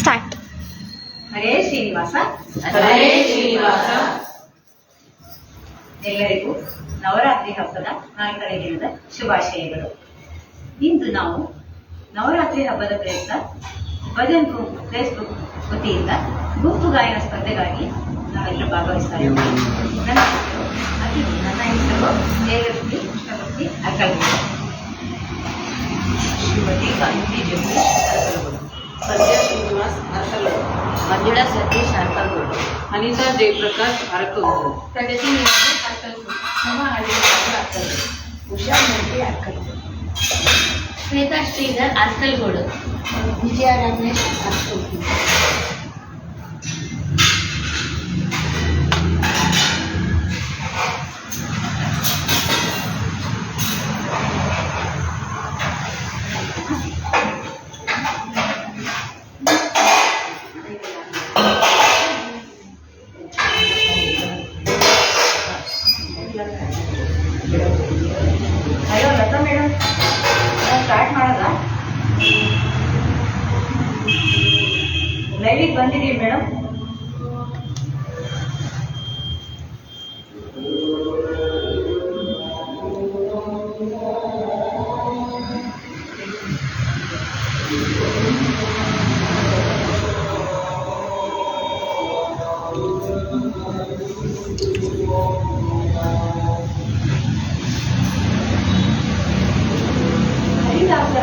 Start. ಹರೇ ಶ್ರೀನಿವಾಸ. ಹರೇ ಶ್ರೀನಿವಾಸ. ಎಲ್ಲರಿಗೂ ನವರಾತ್ರಿ ಹಬ್ಬದ ನಾಲ್ಕನೇ ದಿನದ ಶುಭಾಶಯಗಳು. ಇಂದು ನಾವು ನವರಾತ್ರಿ ಹಬ್ಬದ ಪ್ರಯುಕ್ತ ಭಜನ್ ಗ್ರೂಪ್ ಫೇಸ್ಬುಕ್ ವತಿಯಿಂದ ಗುಂಪು ಗಾಯನ ಸ್ಪರ್ಧೆಗಾಗಿ ನಾವೆಲ್ಲರೂ ಭಾಗವಹಿಸ್ತಾ ಇದ್ದೀವಿ ನನ್ನ ಹೆಸರು ನನ್ನ ಹೆಸರು ಜಯಲಕ್ಷ್ಮಿ ಕೃಷ್ಣಮೂರ್ತಿ ಅಕ್ಕಲ್ಗೌಡ ಶ್ರೀಮತಿ ಗಾಂಧಿ सध्या श्रीनिवास आरकलो मंजुळा सतीश आरकलो अनिता जयप्रकाश आरकलो प्रगती निवास आरकलो नवा आदिवासी आरकलो उषा मंत्री आरकलो श्वेता श्रीधर आरकलगोड. विजया रमेश आरकलो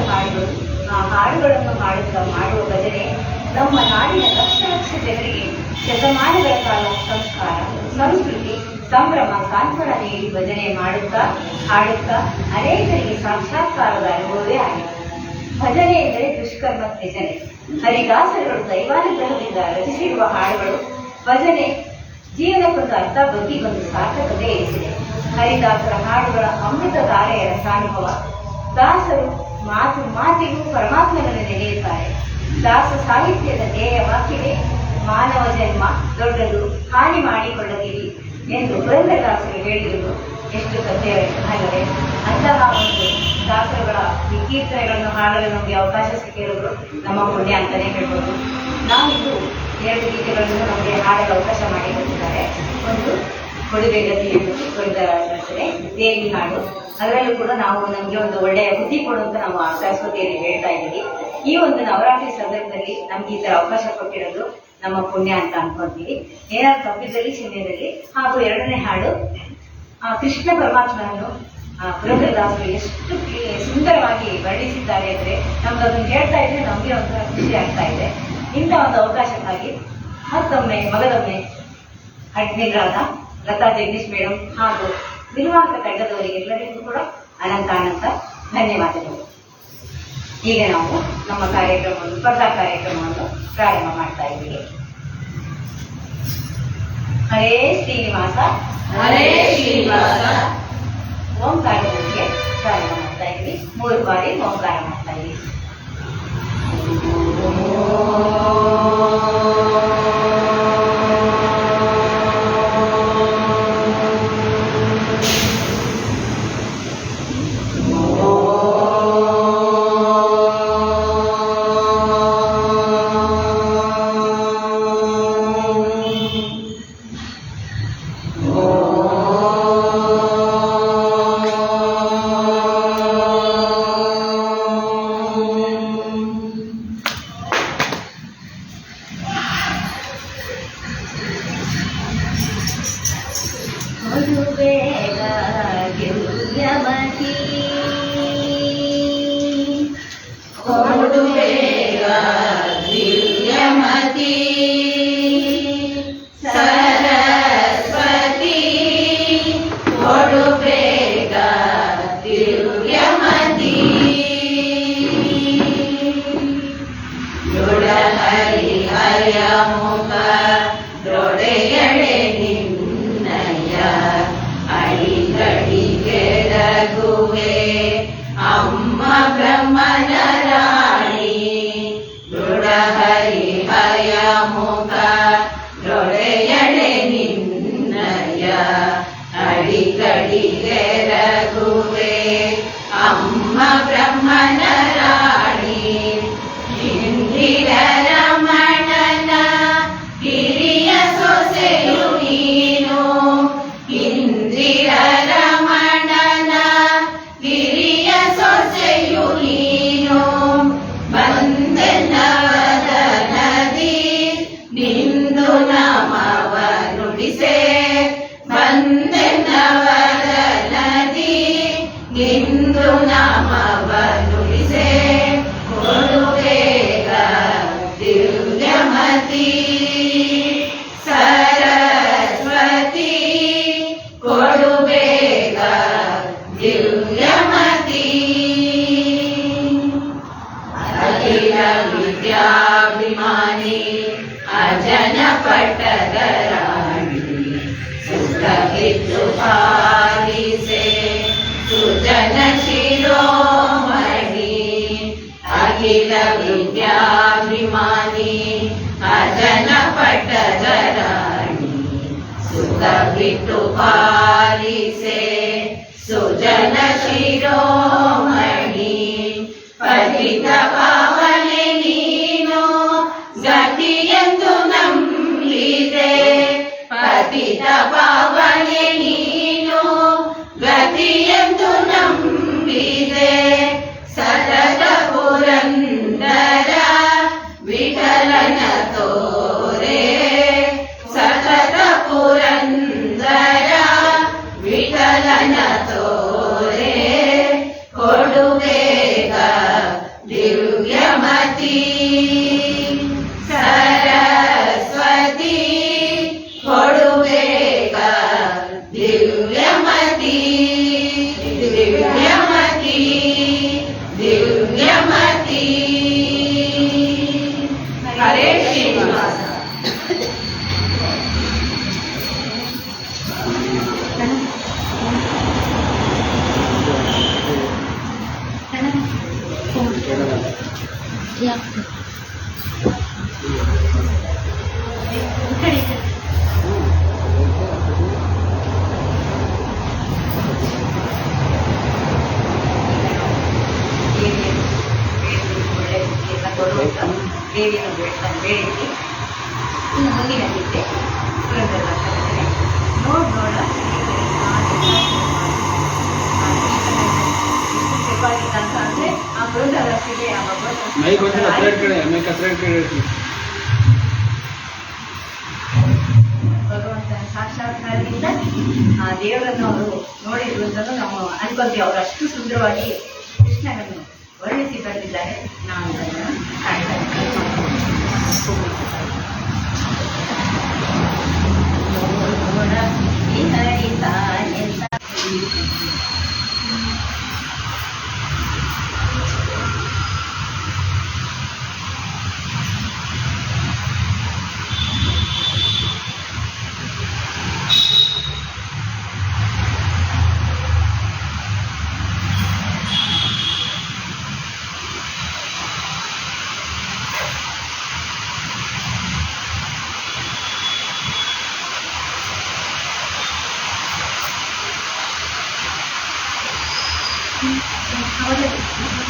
ಹಾಡುಗಳು ಆ ಹಾಡುಗಳನ್ನು ಹಾಡುತ್ತಾ ಮಾಡುವ ಭಜನೆ ನಮ್ಮ ನಾಡಿನ ಲಕ್ಷ ಲಕ್ಷ ಜನರಿಗೆ ಶತಮಾನಗಳ ಕಾಲ ಸಂಸ್ಕಾರ, ಸಂಸ್ಕೃತಿ, ಸಂಭ್ರಮ, ಸಾಂತ್ವನ ನೀಡಿ ಭಜನೆ ಮಾಡುತ್ತಾ, ಹಾಡುತ್ತಾ ಅನೇಕರಿಗೆ ಸಾಕ್ಷಾತ್ಕಾರದ ಅನುಭವವೇ ಆಗಿದೆ. ಭಜನೆ ಎಂದರೆ ದುಷ್ಕರ್ಮ ತ್ಯಜನೆ ಹರಿದಾಸರುಗಳು ದೈವಾನುಗ್ರಹದಿಂದ ರಚಿಸಿರುವ ಹಾಡುಗಳು, ಭಜನೆ ಜೀವನಕ್ಕೊಂದು ಅರ್ಥ ಬದುಕಿಗೊಂದು ಸಾರ್ಥಕತೆ ಎನಿಸಿದೆ. ಹರಿದಾಸರ ಹಾಡುಗಳ ಅಮೃತ ಧಾರೆಯ ರಸಾನುಭವ, ದಾಸರು ಮಾತು ಮಾತಿಗೂ ಪರಮಾತ್ಮನನ್ನು ನೆನೆಯುತ್ತಾರೆ ದಾಸ ಸಾಹಿತ್ಯದ ಧ್ಯೇಯ ವಾಕ್ಯವೇ, ಮಾನವ ಜನ್ಮ ದೊಡ್ಡದು ಹಾನಿ ಮಾಡಿಕೊಳ್ಳದಿರಿ ಎಂದು ಪುರಂದರದಾಸರು ಹೇಳಿದರು. ಎಷ್ಟು ಸತ್ಯ ಅಲ್ಲವೇ ಅಂತಹ ಒಂದು ದಾಸರುಗಳ ಈ ಕೀರ್ತನೆಗಳನ್ನು ಹಾಡಲು ನಮಗೆ ಅವಕಾಶ ಸಿಕ್ಕಿರೋದು ನಮ್ಮ ಪುಣ್ಯ ಅಂತಲೇ ಹೇಳ್ಬೋದು. ನಾವಿಂದು ಎರಡು ಗೀತೆಗಳನ್ನು ನಮಗೆ ಹಾಡಲು ಅವಕಾಶ ಮಾಡಿಕೊಟ್ಟಿದ್ದಾರೆ. ಒಂದು ಕೊಡುಗೆ ಕೊಡ್ತಾರೆ ದೇವಿ ಹಾಡು. ಅದರಲ್ಲೂ ಕೂಡ ನಾವು ನಮಗೆ ಒಂದು ಒಳ್ಳೆಯ ಬುದ್ಧಿ ಕೊಡುವಂತ ನಾವು ಆ ಹೇಳ್ತಾ ಇದ್ದೀವಿ. ಈ ಒಂದು ನವರಾತ್ರಿ ಸಂದರ್ಭದಲ್ಲಿ ನಮ್ಗೆ ಈ ತರ ಅವಕಾಶ ಕೊಟ್ಟಿರೋದು ನಮ್ಮ ಪುಣ್ಯ ಅಂತ ಅನ್ಕೊಂತೀವಿ. ಏನಾದ್ರು ತಪ್ಪಿದ್ದಲ್ಲಿ, ಚಿಹ್ನೆಯಲ್ಲಿ, ಹಾಗೂ ಎರಡನೇ ಹಾಡು ಕೃಷ್ಣ ಪರಮಾತ್ಮನನ್ನು ಪುರಂದರದಾಸರು ಎಷ್ಟು ಸುಂದರವಾಗಿ ವರ್ಣಿಸಿದ್ದಾರೆ ಅಂದ್ರೆ ನಮ್ಗೆ ಅದನ್ನು ಹೇಳ್ತಾ ಇದ್ರೆ ನಮಗೆ ಒಂಥರ ಖುಷಿ ಆಗ್ತಾ ಇದೆ. ಇಂಥ ಒಂದು ಅವಕಾಶಕ್ಕಾಗಿ ಮತ್ತೊಮ್ಮೆ, ಮಗದೊಮ್ಮೆ ಅಡ್ಮಿನ್ರಾದ ಲತಾ ಜಗದೀಶ್ ಮೇಡಮ್ ಹಾಗೂ ನಿರ್ವಾಹಕ ತಂಡದವರಿಗೆಲ್ಲರಿಗೂ ಕೂಡ ಅನಂತಾನಂತ ಅನಂತ ಧನ್ಯವಾದಗಳು. ಈಗ ನಾವು ನಮ್ಮ ಕಾರ್ಯಕ್ರಮವನ್ನು ಸ್ಪರ್ಧಾ ಕಾರ್ಯಕ್ರಮವನ್ನು ಪ್ರಾರಂಭ ಮಾಡ್ತಾ ಇದ್ದೀವಿ. ಹರೇ ಶ್ರೀನಿವಾಸ ಹರೇ ಶ್ರೀನಿವಾಸ. ಓಂಕಾರದೊಂದಿಗೆ ಪ್ರಾರಂಭ ಮಾಡ್ತಾ ಇದ್ವಿ ಮೂರು ಬಾರಿ ಓಂಕಾರ ಮಾಡ್ತಾ ಇದ್ವಿ కెడగువే. అమ్మ బ్రహ్మణ ಸಿಂಧುನ ಮವ ನುಡಿಸೆ ಬಂದೆನವರ ನದಿ ನಿಂದು ನಾಮವ ನುಡಿಸೆ ಕೊಡುವೇಗ ದಿವ್ಯಮತಿ ಸರಸ್ವತಿ ಕೊಡುಬೇಗ ದಿವ್ಯ शिरोमणि अखिल विद्याभिमानी अजन पटधराणि सुत विटुपालिसे सुजन शिरोमणि पतित पावने नीनो गतियन्तु नम्लिते पतित पावने नी be. ಮೈಕ್ ಒಂದ್ಸಲ ಹತ್ರ ಇಟ್ಕೊಳ್ಳಿ ಮೈಕ್ ಹತ್ರ ಭಗವಂತನ ಸಾಕ್ಷಾತ್ಕಾರದಿಂದ ಆ ದೇವರನ್ನು ಅವರು ನೋಡಿದ್ರು ಅಂತ ನಾವು ಅನ್ಕೊಂತೀವಿ ಅವರು ಅಷ್ಟು ಸುಂದರವಾಗಿ ಕೃಷ್ಣನನ್ನು ವರ್ಣಿಸಿ ಬರೆದಿದ್ದಾರೆ. ನಾವು ಅದನ್ನು ಕಾಣ್ತಾ ಇದ್ದೀವಿ. ನೋಡ ಈ ಹರಿತ ಎಂತ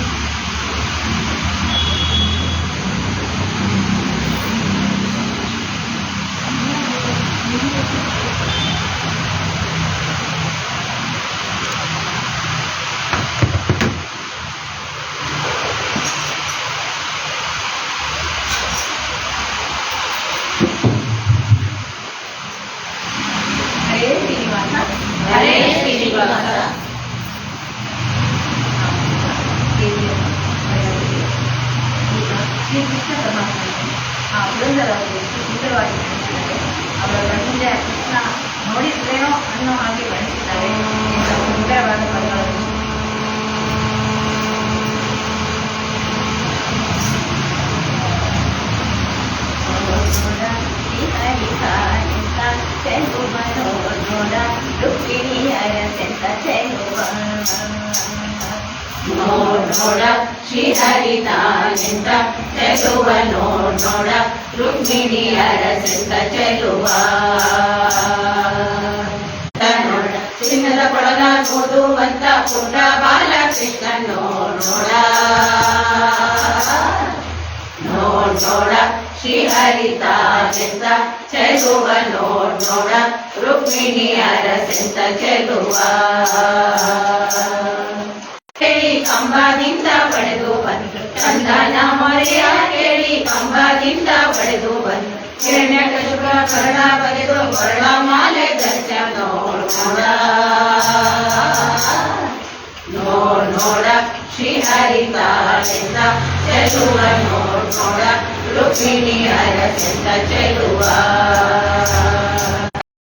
ಹರೇ ಶ್ರೀನಿವಾಸ ಹರೇ ಶ್ರೀನಿವಾಸ ಶ್ರೀಕೃಷ್ಣ ಪರಮಾತ್ಮ ಆ ಪುರಂದರವರು ಎಷ್ಟು ಸುಂದರವಾಗಿ ವರ್ಣಿಸಿದ್ದಾರೆ ಅವರ ಕಣ್ಣಿಂದ ಕೃಷ್ಣ ನೋಡಿದ್ರೇನೋ ಅನ್ನೋ ಹಾಗೆ ವರ್ಣಿಸಿದ್ದಾರೆ ಎಂಥ ಸುಂದರವಾದ ಪದಗಳು ನೋಡ ಈ ಹರಿತ ಎಂತ ಚೆಲುವ ನೋಡ. ರುಕ್ಮಿಣಿ ಅರಸೆಂತ ಚೆಲುವ. ಚಿನ್ನದ ನೋಡ ಶ್ರೀಹರಿತಾನೆಂತ ಚೆಲುವ ನೋಡ್ ನೋಡ ನೋಡ ಬಾಲಕೃಷ್ಣ ನೋಡ್ ಶ್ರೀ ನೋಡ ಚಿಂತ ಚೆಲುವ ನೋಡ್ ನೋಡ ರುಕ್ಮಿಣಿ ಅರಸೆಂತ ಚೆಲುವ. ಹೇಳಿ ಕಂಬದಿಂದ ಪಡೆದು ಬಂದು ಚಂದನ ಮರೆಯ ಕೇಳಿ ಕಂಬದಿಂದ ಪಡೆದು ಬಂದು ಹಿರಣ್ಯ ಕಶುಕ ಕರ್ಣ ಬರೆದು ಕೊರಳ ಮಾಲೆ ದರ್ಶ ನೋಡ್ ನೋಡ. ನೋಡ್ ನೋಡ ಶ್ರೀಹರಿತಾಳೆಂದ ಚೆಲುವ ನೋಡ್ ನೋಡ, ರುಕ್ಮಿಣಿ ಅರಸೆಂದ ಚೆಲುವ